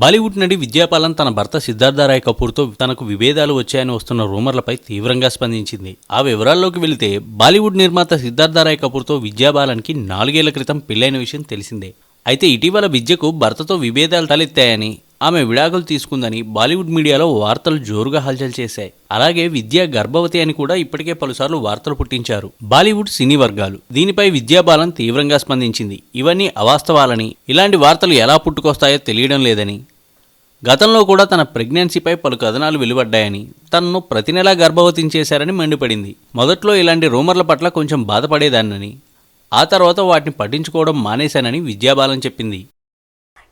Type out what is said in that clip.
బాలీవుడ్ నటి విద్యాపాలన్ తన భర్త సిద్ధార్థ రాయ్ కపూర్తో తనకు విభేదాలు వచ్చాయని వస్తున్న రూమర్లపై తీవ్రంగా స్పందించింది. ఆ వివరాల్లోకి వెళితే బాలీవుడ్ నిర్మాత సిద్ధార్థ రాయ్ కపూర్తో విద్యాబాలన్కి నాలుగేళ్ళ క్రితం పెళ్ళైన విషయం తెలిసిందే. అయితే ఇటీవల విద్యకు భర్తతో విభేదాలు తలెత్తాయని ఆమె విడాకులు తీసుకుందని బాలీవుడ్ మీడియాలో వార్తలు జోరుగా హల్చల్ చేశాయి. అలాగే విద్యా గర్భవతి అని కూడా ఇప్పటికే పలుసార్లు వార్తలు పుట్టించారు. బాలీవుడ్ సినీ వర్గాలు దీనిపై విద్యాబాలన్ తీవ్రంగా స్పందించింది. ఇవన్నీ అవాస్తవాలని ఇలాంటి వార్తలు ఎలా పుట్టుకొస్తాయో తెలియడం లేదని. గతంలో కూడా తన ప్రెగ్నెన్సీపై పలు కథనాలు వెలువడ్డాయని తనను ప్రతి నెలా గర్భవతి చేశారని మండిపడింది. మొదట్లో ఇలాంటి రూమర్ల పట్ల కొంచెం బాధపడేదాన్నని ఆ తర్వాత వాటిని పట్టించుకోవడం మానేశానని విద్యాబాలన్ చెప్పింది.